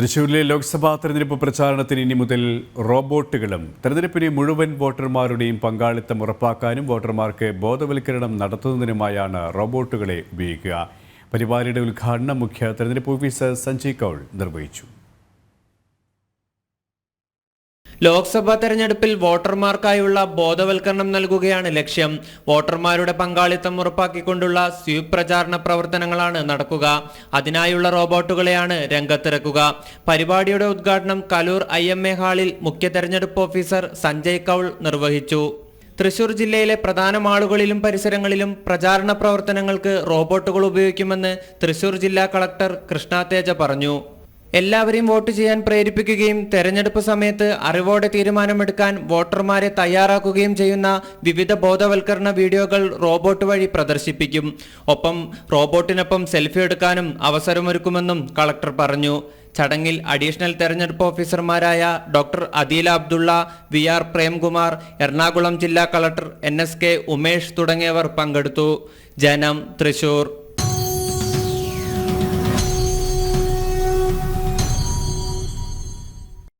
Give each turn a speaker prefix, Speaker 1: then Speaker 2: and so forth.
Speaker 1: തൃശൂരിലെ ലോക്സഭാ തെരഞ്ഞെടുപ്പ് പ്രചാരണത്തിന് ഇനി മുതൽ റോബോട്ടുകളും. തെരഞ്ഞെടുപ്പിനെ മുഴുവൻ വോട്ടർമാരുടെയും പങ്കാളിത്തം ഉറപ്പാക്കാനും വോട്ടർമാർക്ക് ബോധവൽക്കരണം നടത്തുന്നതിനുമായാണ് റോബോട്ടുകളെ ഉപയോഗിക്കുക. പരിപാടിയുടെ ഉദ്ഘാടനം മുഖ്യ തെരഞ്ഞെടുപ്പ് ഓഫീസർ സഞ്ജയ് കൗൾ നിർവഹിച്ചു.
Speaker 2: ലോക്സഭാ തെരഞ്ഞെടുപ്പിൽ വോട്ടർമാർക്കായുള്ള ബോധവൽക്കരണം നൽകുകയാണ് ലക്ഷ്യം. വോട്ടർമാരുടെ പങ്കാളിത്തം ഉറപ്പാക്കിക്കൊണ്ടുള്ള സ്വീപ് പ്രചാരണ പ്രവർത്തനങ്ങളാണ് നടക്കുക. അതിനായുള്ള റോബോട്ടുകളെയാണ് രംഗത്തിറക്കുക. പരിപാടിയുടെ ഉദ്ഘാടനം കലൂർ ഐ എം എ ഹാളിൽ മുഖ്യ തെരഞ്ഞെടുപ്പ് ഓഫീസർ സഞ്ജയ് കൗൾ നിർവഹിച്ചു. തൃശൂർ ജില്ലയിലെ പ്രധാന മാളുകളിലും പരിസരങ്ങളിലും പ്രചാരണ പ്രവർത്തനങ്ങൾക്ക് റോബോട്ടുകൾ ഉപയോഗിക്കുമെന്ന് തൃശൂർ ജില്ലാ കളക്ടർ കൃഷ്ണ തേജ പറഞ്ഞു. എല്ലാവരെയും വോട്ട് ചെയ്യാൻ പ്രേരിപ്പിക്കുകയും തെരഞ്ഞെടുപ്പ് സമയത്ത് അറിവോടെ തീരുമാനമെടുക്കാൻ വോട്ടർമാരെ തയ്യാറാക്കുകയും ചെയ്യുന്ന വിവിധ ബോധവൽക്കരണ വീഡിയോകൾ റോബോട്ട് വഴി പ്രദർശിപ്പിക്കും. ഒപ്പം റോബോട്ടിനൊപ്പം സെൽഫി എടുക്കാനും അവസരമൊരുക്കുമെന്നും കളക്ടർ പറഞ്ഞു. ചടങ്ങിൽ അഡീഷണൽ തെരഞ്ഞെടുപ്പ് ഓഫീസർമാരായ doctor Adeela Abdulla V R Premkumar Ernakulam ജില്ലാ collector N S K Umesh തുടങ്ങിയവർ പങ്കെടുത്തു. ജനം തൃശൂർ.